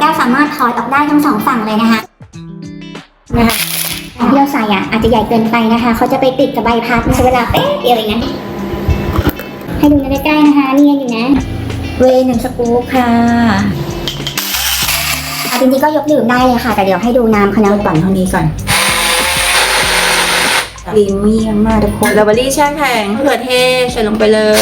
แก้วสามารถถอดออกได้ทั้งสองฝั่งเลยนะคะนะคะที่เราใส่อะอาจจะใหญ่เกินไปนะคะเขาจะไปติดกับใบพัดใช้เวลาเป๊ะเดียวเองนะให้ดูกันใกล้ๆนะคะเนียนอยู่นะ เวย์หนึ่งสกู๊ปค่ะอะจริงๆก็ยกดื่มได้เลยค่ะแต่เดี๋ยวให้ดูน้ำเขานะปั่นเท่านี้ก่อนครีมมี่มากๆทุกคนลาเบอรี่แช่แข็งมะเขือเทศใส่ลงไปเลย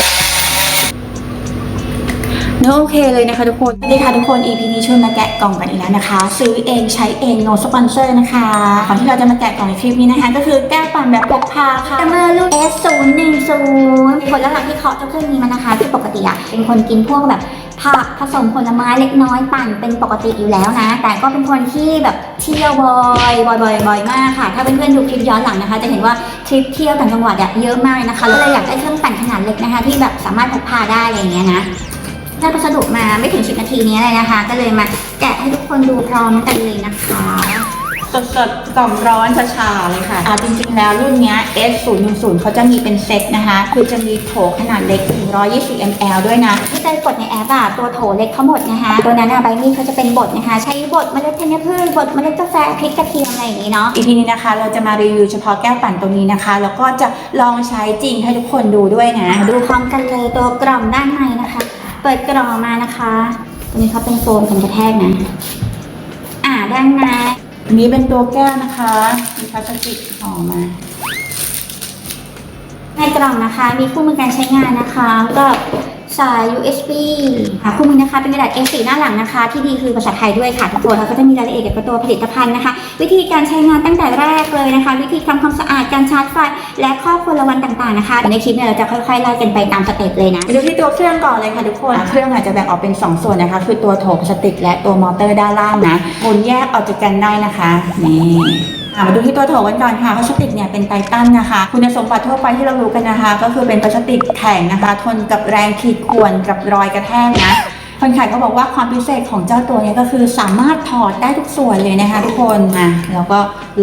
เนื้อโอเคเลยนะคะทุกคนสวัสดีค่ะทุกคน EP นี้ชวนมาแกะกล่องกันอีกแล้วนะคะ ซื้อเองใช้เอง no sponsor นะคะก่อนที่เราจะมาแกะกล่องในคลิปนี้นะคะ ก็คือแก้วปั่นแบบพกพาค่ะเมอร์ลูก S 0 1 0ผลลัพธ์ที่เคาะเจ้าเครื่องนี้มันะคะคือปกติอะเป็นคนกินพวกแบบผักผสมผลไม้เล็กน้อยปั่นเป็นปกติอยู่แล้วนะ แต่ก็เป็นคนที่แบบเที่ยวบ่อยบ่อยบ่อยบ่อยมากค่ะ ถ้าเพื่อนๆดูคลิปย้อนหลังนะคะ จะเห็นว่าทริปเที่ยวต่างจังหวัดอะเยอะมากนะคะก็เลยอยากได้เครื่องปั่นขนาดเล็กนะคะ ที่แบบสามารถพกพาได้อะไรเงี้ยนะ ได้พัสดุมาไม่ถึง 10 นาทีนี้เลยนะคะ ก็เลยมาแกะให้ทุกคนดูพร้อมกันเลยนะคะสดๆกล่อมร้อนชาๆเลยค่ะอ่าจริงๆ แล้วรุ่นเนี้ย S 0 1 0เขาจะมีเป็นเซตนะคะ คือจะมีโถขนาดเล็กถึง120 ml ด้วยนะที่เคยกดในแอปอะตัวโถเล็กเขาหมดนะคะ ตัวนั้นอะใบมีดเขาจะเป็นบดนะคะ ใช้บดเมล็ดธัญพืชบดเมล็ดกาแฟพริกกระเทียมอะไรอย่างนี้เนาะอีพีนี้นะคะ เราจะมารีวิวเฉพาะแก้วปั่นตรงนี้นะคะ แล้วก็จะลองใช้จริงให้ทุกคนดูด้วยนะมาดูพร้อมกันเลยตัวกล่องด้านในนะคะ เปิดกล่องออกมานะคะ ตัวนี้เขาเป็นโฟมกันกระแทกนะ อ่าด้านในอันนี้เป็นตัวแก้วนะคะ มีพลาสติกห่อมา ในกล่องนะคะ มีคู่มือการใช้งานนะคะ แล้วก็ สาย USB ค่ะคู่มือนะคะเป็นกระดาษ A4 หน้าหลังนะคะ ที่ดีคือภาษาไทยด้วยค่ะทุกคนแล้วก็จะมีรายละเอียดเกี่ยวกับตัวผลิตภัณฑ์นะคะ วิธีการใช้งานตั้งแต่แรกเลยนะคะ วิธีทำความสะอาดการชาร์จไฟและข้อควรระวังต่างๆนะคะในคลิปเนี่ยเราจะค่อยๆไล่กันไปตามสเต็ปเลยนะดูที่ตัวเครื่องก่อนเลยค่ะทุกคนเครื่องอาจจะแบ่งออกเป็น 2 ส่วนนะคะ คือตัวโถพลาสติก และตัวมอเตอร์ด้านล่างนะหมุนแยกออกจากกันได้นะคะนี่ มาดูที่ตัวโถกันก่อนค่ะพลาสติกเนี่ยเป็นไททันนะคะ คุณสมบัติทั่วไปที่เรารู้กันนะคะ ก็คือเป็นพลาสติกแข็งนะคะ ทนกับแรงขีดข่วนกับรอยกระแทกนะคนขายก็บอกว่าความพิเศษของเจ้าตัวเนี้ก็คือสามารถถอดได้ทุกส่วนเลยนะคะทุกคนนะแล้วก็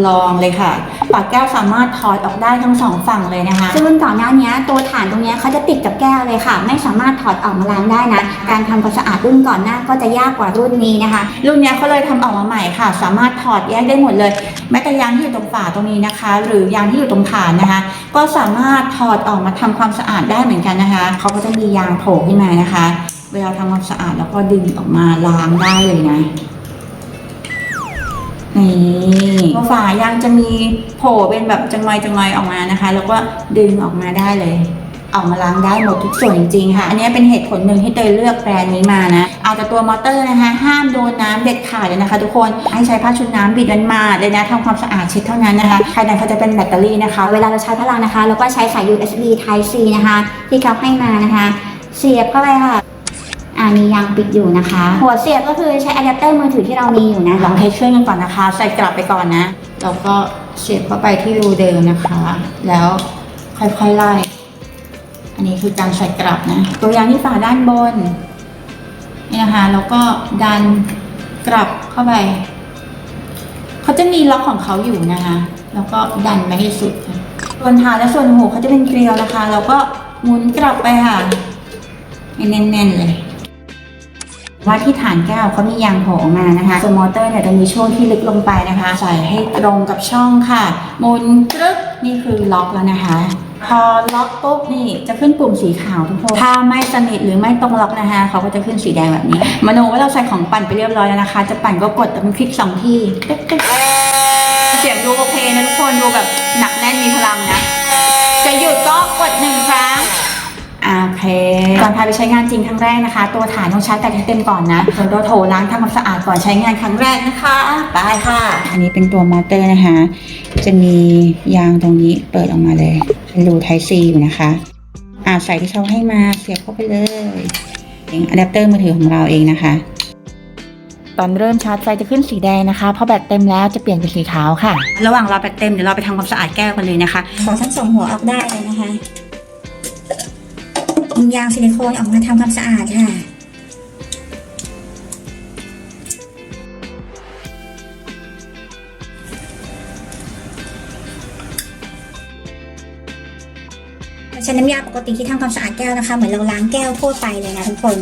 ลองเลยค่ะ ปากแก้วสามารถถอดออกได้ทั้งสองฝั่งเลยนะคะซึ่งรุ่นก่อนหน้านี้ตัวฐานตรงเนี้ยเขาจะติดกับแก้วเลยค่ะ ไม่สามารถถอดออกมาล้างได้นะ การทำความสะอาดรุ่นก่อนหน้าก็จะยากกว่ารุ่นนี้นะคะ รุ่นเนี้ยเขาเลยทำออกมาใหม่ค่ะ สามารถถอดแยกได้หมดเลย แม้แต่ยางที่อยู่ตรงฝาตรงนี้นะคะ หรือยางที่อยู่ตรงฐานนะคะ ก็สามารถถอดออกมาทำความสะอาดได้เหมือนกันนะคะ เขาก็จะมียางโผล่ขึ้นมานะคะ เวลาทำความสะอาดแล้วก็ดึงออกมาล้างได้เลยนะ นี่ฝายางจะมีโผล่เป็นแบบจังไงจังไงออกมานะคะ แล้วก็ดึงออกมาได้เลยออกมาล้างได้หมดทุกส่วนจริงๆค่ะ อันนี้เป็นเหตุผลหนึ่งที่เตยเลือกแบรนด์นี้มานะ เอาแต่ตัวมอเตอร์นะคะ ห้ามโดนน้ำเด็ดขาดเลยนะคะ ทุกคน ให้ใช้ผ้าชุบน้ำบิดมันมาเลยนะทำความสะอาดเช็ดเท่านั้นนะคะภายในเขาจะเป็นแบตเตอรี่นะคะ เวลาเราใช้พลังนะคะ เราก็ใช้สาย USB Type C นะคะ ที่เขาให้มานะคะ เสียบเข้าไปค่ะามียางปิดอยู่นะคะ หัวเสียบก็คือใช้อะแดปเตอร์มือถือที่เรามีอยู่นะลองเทสเครื่องกันก่อนนะคะ ใส่กลับไปก่อนนะแล้วก็เสียบเข้าไปที่รูเดิมนะคะ แล้วค่อยๆไล่ อันนี้คือการใส่กลับนะ ตัวยางที่ฝาด้านบนนี่นะคะแล้วก็ดันกลับเข้าไปเขาจะมีล็อกของเขาอยู่นะคะ แล้วก็ดันไปให้สุดส่วนฐาและส่วนหูเขาจะเป็นเกลียวนะคะ แล้วก็หมุนกลับไปค่ะให้แน่นๆเลย ว่าที่ฐานแก้วเขามียางโผล่ออกมานะคะส่วนมอเตอร์เนี่ยจะมีช่วงที่ลึกลงไปนะคะใส่ให้ตรงกับช่องค่ะหมุนกรึ๊บนี่คือล็อกแล้วนะคะ พอล็อกปุ๊บนี่จะขึ้นปุ่มสีขาวทุกคนถ้าไม่สนิทหรือไม่ตรงล็อกนะคะเขาก็จะขึ้นสีแดงแบบนี้มโนว่าเราใส่ของปั่นไปเรียบร้อยแล้วนะคะ จะปั่นก็กดแต่มันคลิกสองทีตึ๊กตึ๊กเสียงดูโอเคนะทุกคนดูแบบหนักแน่นมีพลังนะจะหยุดก็กดหนึ่งครั้ง ก่อนพาไปใช้งานจริงครั้งแรกนะคะ ตัวฐานต้องชาร์จแบตให้เต็มก่อนนะส่วนตัวโถล้างทำความสะอาดก่อนใช้งานครั้งแรกนะคะไปค่ะ อันนี้เป็นตัวมอเตอร์นะคะ จะมียางตรงนี้เปิดออกมาเลยเป็นรูไทซีอยู่นะคะอ่าใส่ที่เขาให้มาเสียบเข้าไปเลยเป็นอะแดปเตอร์มือถือของเราเองนะคะ ตอนเริ่มชาร์จไฟจะขึ้นสีแดงนะคะพอแบตเต็มแล้วจะเปลี่ยนเป็นสีขาวค่ะ ระหว่างรอแบตเต็มเดี๋ยวเราไปทำความสะอาดแก้วกันเลยนะคะขอทั้งสองหัวออกได้เลยนะคะ ถุงยางซิลิโคนออกมาทำความสะอาดค่ะใช้น้ำยาปกติที่ทำความสะอาดแก้วนะคะ เหมือนเราล้างแก้วทั่วไปเลยนะทุกคน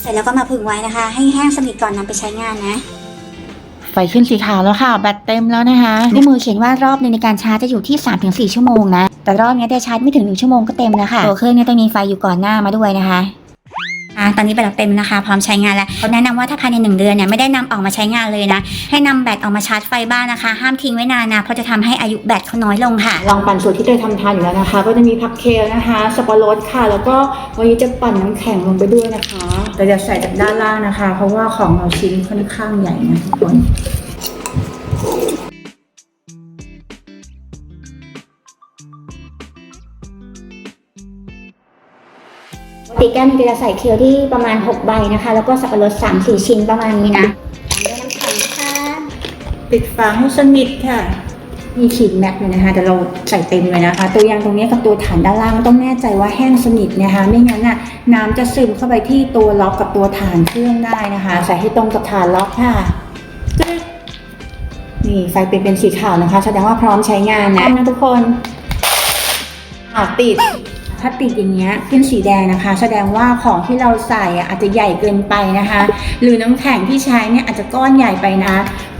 เสร็จแล้วก็มาผึ่งไว้นะคะ ให้แห้งสนิทก่อนนำไปใช้งานนะ ไฟขึ้นสีขาวแล้วค่ะ แบตเต็มแล้วนะคะในมือเขียนว่ารอบหนึงในการชาร์จจะอยู่ที่ 3-4 ชั่วโมงนะ แต่รอบนี้ได้ชาร์จไม่ถึง 1 ชั่วโมงก็เต็มแล้วค่ะ ตัวเครื่องเนี้ต้องมีไฟอยู่ก่อนหน้ามาด้วยนะคะ อ่าตอนนี้แบตเราเต็มนะคะ พร้อมใช้งานแล้วเขาแนะนำว่าถ้าภายใน 1 เดือนเนี่ยไม่ได้นำออกมาใช้งานเลยนะ ให้นำแบตออกมาชาร์จไฟบ้างนะคะ ห้ามทิ้งไว้นานนะ เพราะจะทำให้อายุแบตเขาน้อยลงค่ะ ลองปั่นสูตรที่เตยทำทานอยู่แล้วนะคะ ก็จะมีผักเคลนะคะ สับปะรดค่ะ แล้วก็วันนี้จะปั่นน้ำแข็งลงไปด้วยนะคะแต่จะใส่จากด้านล่างนะคะ เพราะว่าของเราชิ้นค่อนข้างใหญ่นะทุกคน ติแก้วมันจะใส่เคียวที่ประมาณ 6 ใบนะคะ แล้วก็สับปะรด3 4 ชิ้นประมาณนี้นะด้วยน้ำแข็งค่ะปิดฝาให้สนิทค่ะ มีขีดแม็กเลยนะคะแต่เราใส่เต็มเลยนะคะ ตัวยางตรงนี้กับตัวฐานด้านล่างต้องแน่ใจว่าแห้งสนิทนะคะ ไม่งั้นน่ะน้ำจะซึมเข้าไปที่ตัวล็อกกับตัวฐานเครื่องได้นะคะ ใส่ให้ตรงกับฐานล็อกค่ะจึ๊กนี่ไฟเป็นเป็นสีขาวนะคะ แสดงว่าพร้อมใช้งานนะนะทุกคนอ่าติด ถ้าติดอย่างเงี้ยเป็นสีแดงนะคะ แสดงว่าของที่เราใส่อะอาจจะใหญ่เกินไปนะคะ หรือน้ำแข็งที่ใช้เนี่ยอาจจะก้อนใหญ่ไปนะ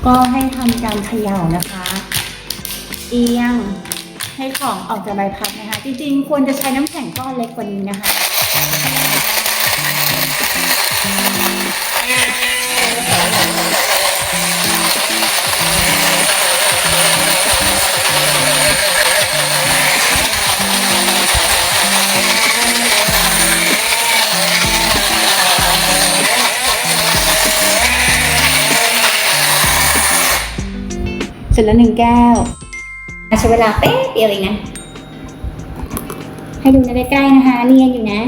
ก็ให้ทำการเขย่านะคะ เอียงให้ของออกจากใบพัดนะคะ จริงๆควรจะใช้น้ำแข็งก้อนเล็กกว่านี้นะคะ สร็จแล้วหนึ่งแก้วใช้เวลาเป๊ะเดียวเองนะ ให้ดูในใกล้ๆนะคะ เนียนอยู่นะ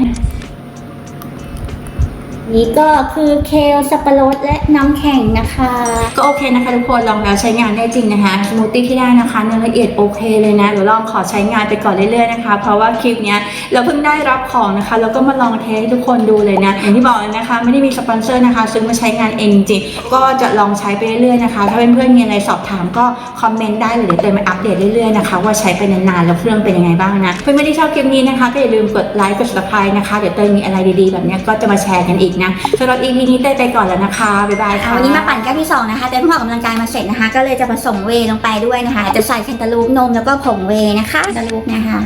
นี่ก็คือเคลสับปะรดและน้ำแข็งนะคะ ก็โอเคนะคะทุกคนลองแล้วใช้งานได้จริงนะคะสมูทตี้ที่ได้นะคะเนื้อละเอียดโอเคเลยนะเดี๋ยวลองขอใช้งานไปก่อนเรื่อยๆนะคะ เพราะว่าคลิปเนี้ยเราเพิ่งได้รับของนะคะ แล้วก็มาลองเทสให้ทุกคนดูเลยนะอย่างที่บอกนะคะ ไม่ได้มีสปอนเซอร์นะคะซื้อมาใช้งานเองจริงก็จะลองใช้ไปเรื่อยๆนะคะ ถ้าเพื่อนๆมีอะไรสอบถามก็คอมเมนต์ได้เลยเดี๋ยวเตยมาอัปเดตเรื่อยๆนะคะว่าใช้ไปนานๆแล้วเครื่องเป็นยังไงบ้างนะเพื่อนๆที่ชอบคลิปนี้นะคะก็อย่าลืมกดไลค์กด subscribe นะคะเดี๋ยวเตยมีอะไรดีๆแบบนี้ก็จะมาแชร์กันอีกนะสำหรับ EP นี้เตยไปก่อนแล้วนะคะ บ๊ายบายค่ะ วันนี้มาปั่นแก้วที่2นะคะเดินเพิ่งออกกำลังกายมาเสร็จนะคะ ก็เลยจะผสมเวย์ลงไปด้วยนะคะ จะใส่แคนตาลูปนมแล้วก็ผงเวย์นะคะแคนตาลูปนะคะ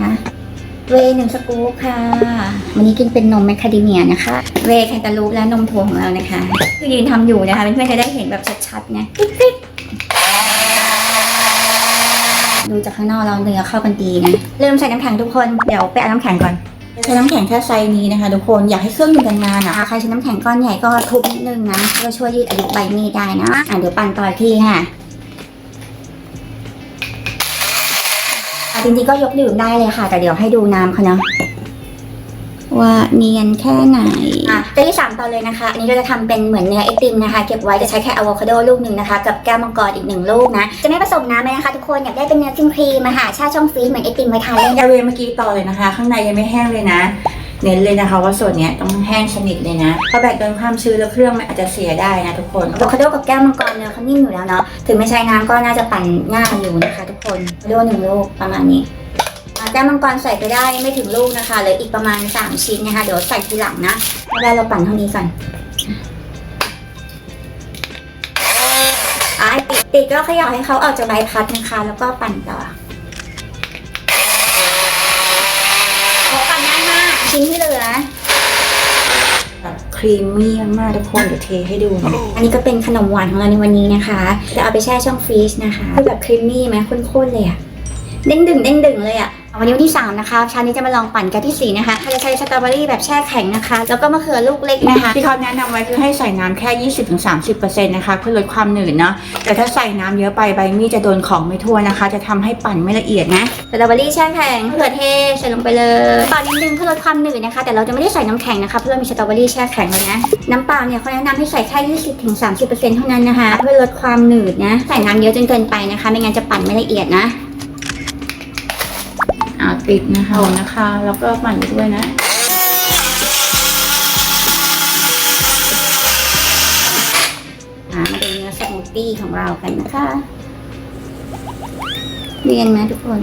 เวย์หนึ่งสกู๊ปค่ะ วันนี้กินเป็นนมแมคคาเดเมียนะคะ เวย์แคนตาลูปและนมถั่วของเรานะคะคือยืนทำอยู่นะคะเพื่อนๆจะได้เห็นแบบชัดๆนะดูจากข้างนอกเราเนื้อเข้ากันดีนะเริ่มใส่น้ำแข็งทุกคน เดี๋ยวไปเอาน้ำแข็งก่อน ใช้น้ำแข็งแค่ไซส์นี้นะคะทุกคนอยากให้เครื่องอยู่นานๆอะอะใครใช้น้ำแข็งก้อนใหญ่ก็ทุบนิดนึงนะก็ช่วยยืดอายุใบมีดได้นะอะเดี๋ยวปั่นต่ออีกทีค่ะอะจริงๆก็ยกดื่มได้เลยค่ะ แต่เดี๋ยวให้ดูน้ำเขาเนาะ ว่าเนียนแค่ไหน อะตัวที่สามต่อเลยนะคะ อันนี้เราจะทำเป็นเหมือนเนื้อไอติมนะคะ เก็บไว้จะใช้แค่อะโวคาโดลูกหนึ่งนะคะ กับแก้วมังกรอีกหนึ่งลูกนะ จะไม่ผสมน้ำเลยนะคะ ทุกคน อยากได้เป็นเนื้อครีมครีมๆอะค่ะแช่ช่องฟรีซเหมือนไอติมไว้ทานเล่นยาเวเมื่อกี้ต่อเลยนะคะ ข้างในยังไม่แห้งเลยนะ เน้นเลยนะคะว่าส่วนเนี้ยต้องแห้งสนิทเลยนะ เพราะแบตโดนความชื้นแล้วเครื่องมันอาจจะเสียได้นะทุกคนอะโวคาโดกับแก้วมังกรเนื้อเขานิ่มอยู่แล้วเนาะ ถึงไม่ใช้น้ำก็น่าจะปั่นง่ายอยู่นะคะ ทุกคนอะโวคาโดหนึ่งลูกประมาณนี้อะ แก้วมังกรใส่ไปได้ไม่ถึงลูกนะคะเหลืออีกประมาณ 3 ชิ้นนะคะ เดี๋ยวใส่ทีหลังนะไม่ได้เราปั่นเท่านี้ก่อนอะติดติดก็ขย่าให้เขาออกจากใบพัดนะคะ แล้วก็ปั่นต่อปั่นง่ายมากชิ้นที่เหลือแบบครีมมี่มากทุกคนเดี๋ยวเทให้ดูนะอันนี้ก็เป็นขนมหวานของเราในวันนี้นะคะ จะเอาไปแช่ช่องฟรีซนะคะคือแบบครีมมี่ไหมข้นๆเลยอะเด้งดึงเด้งดึงเลยอะ วันนี้วันที่ 3 นะคะชานี้จะมาลองปั่นแก้วที่4นะคะเราจะใช้สตรอเบอรี่แบบแช่แข็งนะคะ แล้วก็มะเขือลูกเล็กนะคะ ที่เขาแนะนำไว้คือให้ใส่น้ำแค่ 20-30%นะคะเพื่อลดความหนืดเนาะ แต่ถ้าใส่น้ำเยอะไปใบมีดจะโดนของไม่ทั่วนะคะ จะทำให้ปั่นไม่ละเอียดนะสตรอเบอรี่แช่แข็งมะเขือเทศใส่ลงไปเลย ปั่นนิดนึงเพื่อลดความหนืดนะคะ แต่เราจะไม่ได้ใส่น้ำแข็งนะคะเพื่อมีสตรอเบอรี่แช่แข็งเลยนะ น้ำเปล่าเนี่ยเขาแนะนำให้ใส่แค่20-30%เท่านั้นนะคะ เพื่อลดความหนืดนะ ใส่น้ำเยอะจนเกินไปนะคะ ไม่งั้นจะปั่นไม่ละเอียดนะอ่า ปิดนะคะนะคะ แล้วก็ปั่นไปด้วยนะมาดูเนื้อสมูทตี้ของเรากันนะคะ เรียนไหมทุกคน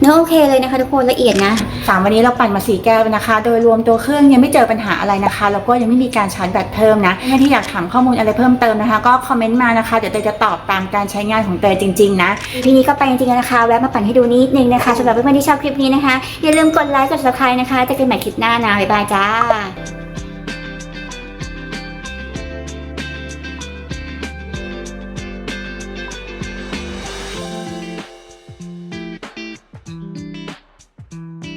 เนื้อโอเคเลยนะคะทุกคนละเอียดนะ สามวันนี้เราปั่นมาสี่แก้วนะคะ โดยรวมตัวเครื่องยังไม่เจอปัญหาอะไรนะคะแล้วก็ยังไม่มีการชาร์จแบตเพิ่มนะถ้าที่อยากถามข้อมูลอะไรเพิ่มเติมนะคะ ก็คอมเมนต์มานะคะเดี๋ยวเตยจะตอบตามการใช้งานของเตยจริงๆนะทีนี้ก็ไปจริงๆแล้วนะคะแวะมาปั่นให้ดูนิดนึงนะคะสำหรับเพื่อนๆที่ชอบคลิปนี้นะคะอย่าลืมกดไลค์กด subscribe นะคะเจะกันใหม่คลิปหน้านะบ๊ายบายจ้า